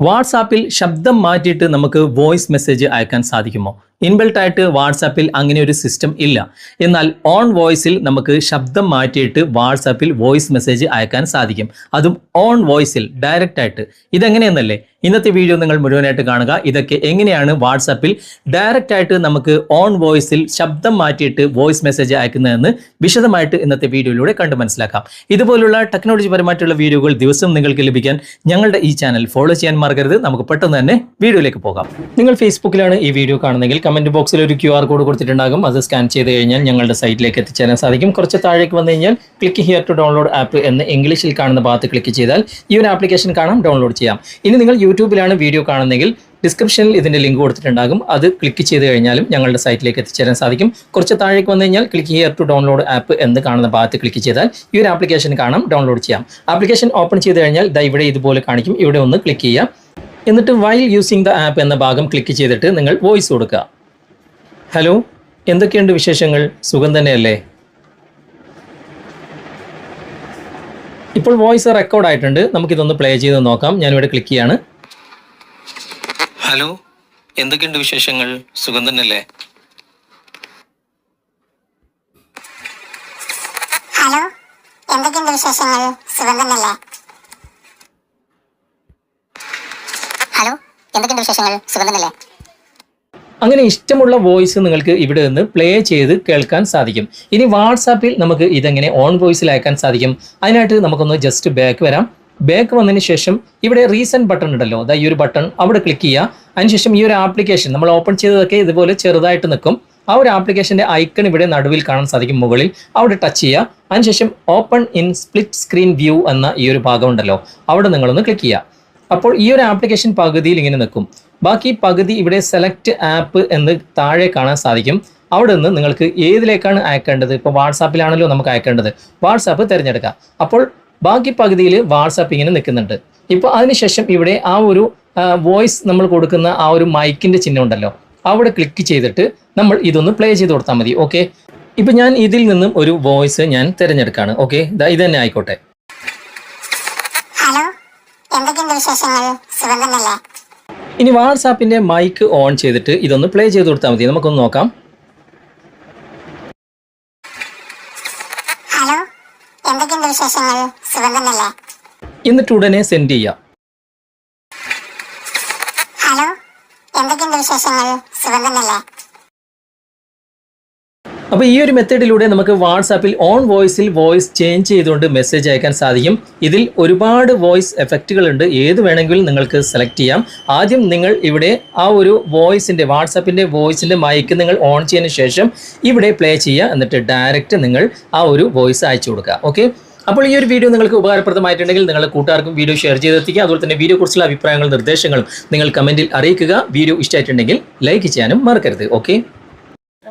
വാട്സാപ്പിൽ ശബ്ദം മാറ്റിയിട്ട് നമുക്ക് വോയിസ് മെസ്സേജ് അയക്കാൻ സാധിക്കുമോ? ഇൻബിൽട്ട് ആയിട്ട് വാട്സാപ്പിൽ അങ്ങനെ ഒരു സിസ്റ്റം ഇല്ല. എന്നാൽ ഓൺ വോയിസിൽ നമുക്ക് ശബ്ദം മാറ്റിയിട്ട് വാട്സാപ്പിൽ വോയിസ് മെസ്സേജ് അയക്കാൻ സാധിക്കും. അതും ഓൺ വോയിസിൽ ഡയറക്റ്റ് ആയിട്ട്. ഇതെങ്ങനെയെന്നല്ലേ? ഇന്നത്തെ വീഡിയോ നിങ്ങൾ മുഴുവനായിട്ട് കാണുക. ഇതൊക്കെ എങ്ങനെയാണ് വാട്സാപ്പിൽ ഡയറക്റ്റ് ആയിട്ട് നമുക്ക് ഓൺ വോയിസിൽ ശബ്ദം മാറ്റിയിട്ട് വോയിസ് മെസ്സേജ് അയക്കുന്നതെന്ന് വിശദമായിട്ട് ഇന്നത്തെ വീഡിയോയിലൂടെ കണ്ട് മനസ്സിലാക്കാം. ഇതുപോലുള്ള ടെക്നോളജി പരമായിട്ടുള്ള വീഡിയോകൾ ദിവസം നിങ്ങൾക്ക് ലഭിക്കാൻ ഞങ്ങളുടെ ഈ ചാനൽ ഫോളോ ചെയ്യാൻ മറക്കരുത്. നമുക്ക് പെട്ടെന്ന് തന്നെ വീഡിയോയിലേക്ക് പോകാം. നിങ്ങൾ ഫേസ്ബുക്കിലാണ് ഈ വീഡിയോ കാണുന്നതെങ്കിൽ കമന്റ് ബോക്സിൽ ഒരു ക്യു ആർ കോഡ് കൊടുത്തിട്ടുണ്ടാകും. അത് സ്കാൻ ചെയ്ത് കഴിഞ്ഞാൽ ഞങ്ങളുടെ സൈറ്റിലേക്ക് എത്തിച്ചേരാൻ സാധിക്കും. കുറച്ച് താഴേക്ക് വന്നു കഴിഞ്ഞാൽ click here to download app എന്ന് ഇംഗ്ലീഷിൽ കാണുന്ന ഭാഗത്ത് ക്ലിക്ക് ചെയ്താൽ ഈ ഒരു ആപ്ലിക്കേഷൻ കാണാം ഡൗൺലോഡ് ചെയ്യാം. ഇനി നിങ്ങൾ യൂട്യൂബിലാണ് വീഡിയോ കാണുന്നെങ്കിൽ ഡിസ്ക്രിപ്ഷനിൽ ഇതിന്റെ ലിങ്ക് കൊടുത്തിട്ടുണ്ടാകും. അത് ക്ലിക്ക് ചെയ്ത് കഴിഞ്ഞാലും ഞങ്ങളുടെ സൈറ്റിലേക്ക് എത്തിച്ചേരാൻ സാധിക്കും. കുറച്ച് താഴേക്ക് വന്നു കഴിഞ്ഞാൽ click here to download app എന്ന് കാണുന്ന ഭാഗത്ത് ക്ലിക്ക് ചെയ്താൽ ഈ ഒരു ആപ്ലിക്കേഷൻ കാണാം ഡൗൺലോഡ് ചെയ്യാം. ആപ്ലിക്കേഷൻ ഓപ്പൺ ചെയ്ത് കഴിഞ്ഞാൽ ദാ ഇവിടെ ഇതുപോലെ കാണിക്കും. ഇവിടെ ഒന്ന് ക്ലിക്ക് ചെയ്യാം എന്നിട്ട് വൈൽ യൂസിങ് ദ ആപ്പ് എന്ന ഭാഗം ക്ലിക്ക് ചെയ്തിട്ട് നിങ്ങൾ വോയിസ് കൊടുക്കുക. ഹലോ എന്തൊക്കെയുണ്ട് വിശേഷങ്ങൾ? സുഖം തന്നെയല്ലേ? ഇപ്പോൾ വോയിസ് റെക്കോർഡ് ആയിട്ടുണ്ട്. നമുക്കിതൊന്ന് പ്ലേ ചെയ്ത് നോക്കാം. ഞാനിവിടെ ക്ലിക്ക് ചെയ്യാണ്. ഹലോ എന്തൊക്കെയുണ്ട് വിശേഷങ്ങൾ? സുഖം തന്നെയല്ലേ? ഹലോ എന്തൊക്കെയുണ്ട് വിശേഷങ്ങൾ? സുഖം തന്നെയല്ലേ? ഹലോ എന്തൊക്കെയുണ്ട് വിശേഷങ്ങൾ? സുഖം തന്നെയല്ലേ? അങ്ങനെ ഇഷ്ടമുള്ള വോയിസ് നിങ്ങൾക്ക് ഇവിടെ നിന്ന് പ്ലേ ചെയ്ത് കേൾക്കാൻ സാധിക്കും. ഇനി വാട്സാപ്പിൽ നമുക്ക് ഇതെങ്ങനെ ഓൺ വോയിസിൽ അയക്കാൻ സാധിക്കും? അതിനായിട്ട് നമുക്കൊന്ന് ജസ്റ്റ് ബാക്ക് വരാം. ബാക്ക് വന്നതിന് ശേഷം ഇവിടെ റീസെന്റ് ബട്ടൺ ഉണ്ടല്ലോ. അതായത് ഈ ഒരു ബട്ടൺ അവിടെ ക്ലിക്ക് ചെയ്യുക. അതിനുശേഷം ഈ ഒരു ആപ്ലിക്കേഷൻ നമ്മൾ ഓപ്പൺ ചെയ്തതൊക്കെ ഇതുപോലെ ചെറുതായിട്ട് നിൽക്കും. ആ ഒരു ആപ്ലിക്കേഷന്റെ ഐക്കൺ ഇവിടെ നടുവിൽ കാണാൻ സാധിക്കും മുകളിൽ. അവിടെ ടച്ച് ചെയ്യുക. അതിനുശേഷം open in split screen view എന്ന ഈ ഒരു ഭാഗം ഉണ്ടല്ലോ. അവിടെ നിങ്ങളൊന്ന് ക്ലിക്ക് ചെയ്യുക. അപ്പോൾ ഈ ഒരു ആപ്ലിക്കേഷൻ പകുതിയിൽ ഇങ്ങനെ നിൽക്കും. ബാക്കി പകുതി ഇവിടെ സെലക്ട് ആപ്പ് എന്ന് താഴെ കാണാൻ സാധിക്കും. അവിടെ നിന്ന് നിങ്ങൾക്ക് ഏതിലേക്കാണ് അയക്കേണ്ടത്? ഇപ്പോൾ വാട്സാപ്പിലാണല്ലോ നമുക്ക് അയക്കേണ്ടത്. വാട്സാപ്പ് തിരഞ്ഞെടുക്കാം. അപ്പോൾ ബാക്കി പകുതിയിൽ വാട്സാപ്പ് ഇങ്ങനെ നിൽക്കുന്നുണ്ട്. ഇപ്പോൾ അതിനുശേഷം ഇവിടെ ആ ഒരു വോയിസ് നമ്മൾ കൊടുക്കുന്ന ആ ഒരു മൈക്കിന്റെ ചിഹ്നം ഉണ്ടല്ലോ. അവിടെ ക്ലിക്ക് ചെയ്തിട്ട് നമ്മൾ ഇതൊന്ന് പ്ലേ ചെയ്ത് കൊടുത്താൽ മതി. ഓക്കെ? ഇപ്പം ഞാൻ ഇതിൽ നിന്നും ഒരു വോയിസ് ഞാൻ തിരഞ്ഞെടുക്കുകയാണ് ഓക്കെ? ഇത് തന്നെ ആയിക്കോട്ടെ. ഹലോ എന്തൊക്കെയുണ്ട് വിശേഷങ്ങൾ? ഇനി വാട്സാപ്പിന്റെ മൈക്ക് ഓൺ ചെയ്തിട്ട് ഇതൊന്ന് പ്ലേ ചെയ്ത് കൊടുത്താൽ മതി. നമുക്കൊന്ന് നോക്കാം. ഹലോ എന്തൊക്കെയുണ്ട് വിശേഷങ്ങൾ? സുഖം തന്നെയല്ലേ? എന്നിട്ട് ഉടനെ സെൻഡ് ചെയ്യാം. ഹലോ എന്തൊക്കെയുണ്ട് വിശേഷങ്ങൾ? സുഖം തന്നെയല്ലേ? അപ്പോൾ ഈ ഒരു മെത്തേഡിലൂടെ നമുക്ക് വാട്സാപ്പിൽ ഓൺ വോയിസിൽ വോയിസ് ചേഞ്ച് ചെയ്തുകൊണ്ട് മെസ്സേജ് അയക്കാൻ സാധിക്കും. ഇതിൽ ഒരുപാട് വോയിസ് എഫക്റ്റുകളുണ്ട്. ഏത് വേണമെങ്കിലും നിങ്ങൾക്ക് സെലക്ട് ചെയ്യാം. ആദ്യം നിങ്ങൾ ഇവിടെ ആ ഒരു വോയിസിന്റെ വാട്സാപ്പിന്റെ വോയിസിന്റെ മൈക്ക് നിങ്ങൾ ഓൺ ചെയ്യുന്ന ശേഷം ഇവിടെ പ്ലേ ചെയ്യുക. എന്നിട്ട് ഡയറക്റ്റ് നിങ്ങൾ ആ ഒരു വോയിസ് അയച്ചു കൊടുക്കുക. ഓക്കെ? അപ്പോൾ ഈ ഒരു വീഡിയോ നിങ്ങൾക്ക് ഉപകാരപ്രദമായിട്ടുണ്ടെങ്കിൽ നിങ്ങൾ കൂട്ടുകാർക്കും വീഡിയോ ഷെയർ ചെയ്തെത്തിക്കുക അതുപോലെ തന്നെ വീഡിയോ കുറിച്ചുള്ള അഭിപ്രായങ്ങളും നിർദ്ദേശങ്ങളും നിങ്ങൾ കമന്റിൽ അറിയിക്കുക. വീഡിയോ ഇഷ്ടമായിട്ടുണ്ടെങ്കിൽ ലൈക്ക് ചെയ്യാനും മറക്കരുത്. ഓക്കെ?